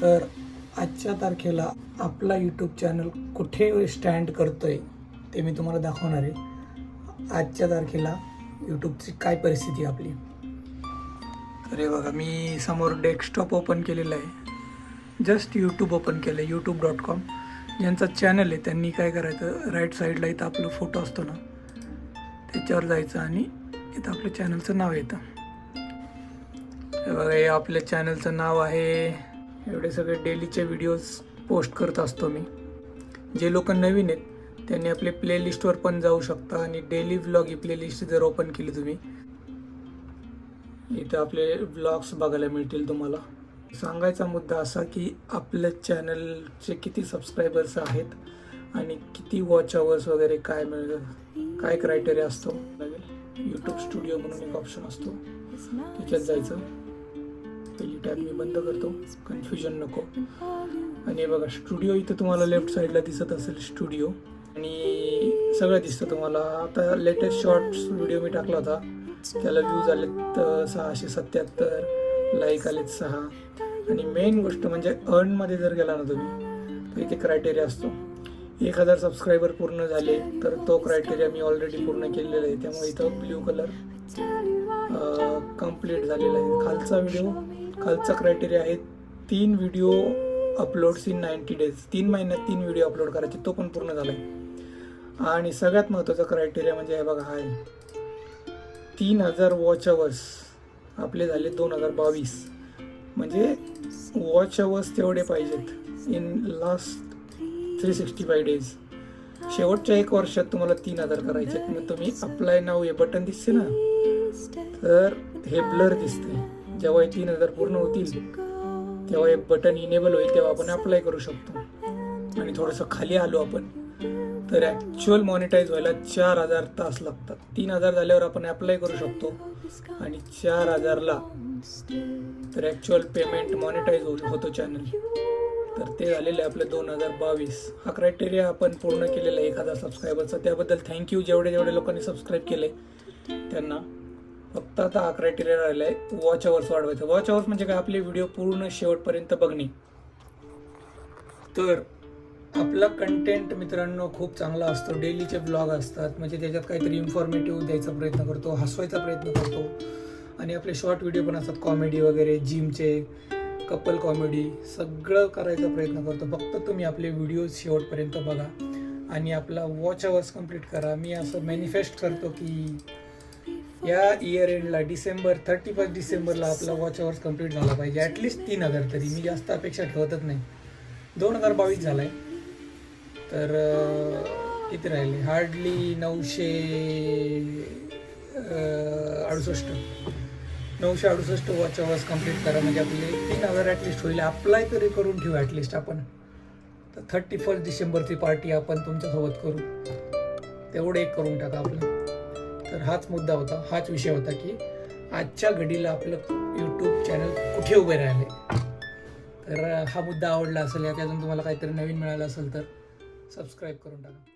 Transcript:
तर आजच्या तारखेला आपला यूट्यूब चॅनल कुठे स्टँड करतोय ते मी तुम्हाला दाखवणार आहे. आजच्या तारखेला यूट्यूबची काय परिस्थिती आपली? अरे बघा मी समोर डेस्कटॉप ओपन केलेला आहे. जस्ट यूट्यूब ओपन केलं आहे यूट्यूब डॉट कॉम ज्यांचा चॅनल आहे त्यांनी काय करायचं राईट साईडला इथं आपलं फोटो असतो ना त्याच्यावर जायचं आणि इथं आपल्या चॅनलचं नाव येतं बघा हे आपल्या चॅनलचं नाव आहे एवढे सगळे डेलीचे व्हिडिओज पोस्ट करत असतो मी. जे लोक नवीन आहेत त्यांनी आपले प्लेलिस्टवर पण जाऊ शकता आणि डेली व्लॉग ही प्लेलिस्ट जर ओपन केली तुम्ही इथं आपले व्लॉग्स बघायला मिळतील तुम्हाला. सांगायचा मुद्दा असा की आपल्या चॅनलचे किती सबस्क्रायबर्स आहेत आणि किती वॉच अवर्स वगैरे काय मिळतं काय क्रायटेरिया असतो? लागेल यूट्यूब स्टुडिओ म्हणून एक ऑप्शन असतो. त्याच्यात जायचं. त्याची टॅब मी बंद करतो. कन्फ्युजन नको. आणि बघा स्टुडिओ इथं तुम्हाला लेफ्ट साईडला दिसत असेल स्टुडिओ आणि सगळं दिसतं तुम्हाला. आता लेटेस्ट शॉर्ट्स व्हिडिओ मी टाकला होता. त्याला व्ह्यूज आलेत सहाशे सत्याहत्तर लाईक आलेत सहा. आणि मेन गोष्ट म्हणजे अर्नमध्ये जर गेला ना तुम्ही तर इथे क्रायटेरिया असतो. एक हजार सबस्क्रायबर पूर्ण झाले तर तो क्रायटेरिया मी ऑलरेडी पूर्ण केलेला आहे. त्यामुळे इथं ब्ल्यू कलर कंप्लीट झालेला आहे. खालचा व्हिडिओ खालचा क्रायटेरिया आहे तीन video uploads in ninety days तीन महिन्यात तीन व्हिडिओ अपलोड करायचे तो पण पूर्ण झाला आहे आणि सगळ्यात महत्त्वाचा क्रायटेरिया म्हणजे हे बघा आहे तीन हजार वॉच अवर्स आपले झाले दोन हजार बावीस. म्हणजे वॉच अवर्स तेवढे पाहिजेत. In last three sixty five days शेवटच्या एक वर्षात तुम्हाला तीन हजार करायचे आहेत. मग तुम्ही अप्लाय नाव हे बटन दिसते ना? तर हे ब्लर दिसते जेव्हा हे तीन हजार पूर्ण होतील तेव्हा हे बटन इनेबल होईल तेव्हा आपण अप्लाय करू शकतो. आणि थोडंसं खाली आलो आपण तर ॲक्च्युअल मॉनिटाईज व्हायला चार हजार तास लागतात. तीन हजार झाल्यावर आपण अप्लाय करू शकतो. आणि चार हजारला तर ॲक्च्युअल पेमेंट मॉनिटाईज होऊ होतो चॅनल तर ते झालेलं आहे आपलं दोन हजार बावीस. हा क्रायटेरिया आपण पूर्ण केलेला आहे एखादा सबस्क्रायबरचा त्याबद्दल थँक्यू जेवढे जेवढे लोकांनी सबस्क्राईब केले त्यांना फक्त आता हा क्रायटेरिया राहिला आहे वॉच अवर्स वाढवायचं. वॉच अवर्स म्हणजे काय? आपले व्हिडिओ पूर्ण शेवटपर्यंत बघणे. तर आपला कंटेंट मित्रांनो खूप चांगला असतो. डेलीचे ब्लॉग असतात. म्हणजे त्याच्यात काहीतरी इन्फॉर्मेटिव्ह द्यायचा प्रयत्न करतो हसवायचा प्रयत्न करतो. आणि आपले शॉर्ट व्हिडिओ पण असतात. कॉमेडी वगैरे जिमचे कपल कॉमेडी सगळं करायचा प्रयत्न करतो. फक्त तुम्ही आपले व्हिडिओज शेवटपर्यंत बघा. आणि आपला वॉच अवर्स कंप्लीट करा. मी असं मॅनिफेस्ट करतो की या इयर एंडला डिसेंबर थर्टी फर्स्ट डिसेंबरला आपला वॉच अवर्स कंप्लीट झाला पाहिजे. ॲटलिस्ट तीन हजार तरी. मी जास्त अपेक्षा ठेवतच नाही. दोन हजार बावीस झाला आहे तर किती राहिले? हार्डली नऊशे अडुसष्ट. नऊशे अडुसष्ट वॉच अवर्स कंप्लीट करा. म्हणजे आपले तीन हजार ॲटलिस्ट होईल. अप्लाय तरी करून ठेवू ॲटलिस्ट आपण. तर थर्टी फर्स्ट डिसेंबरची पार्टी आपण तुमच्यासोबत करू. तेवढं एक करून टाका आपलं. तर हाच मुद्दा होता हाच विषय होता की आजच्या घडीला आपलं यूट्यूब चॅनल कुठे उभे राहिले? तर हा मुद्दा आवडला असेल यात अजून तुम्हाला काहीतरी नवीन मिळालं असेल तर सबस्क्राईब करून टाका.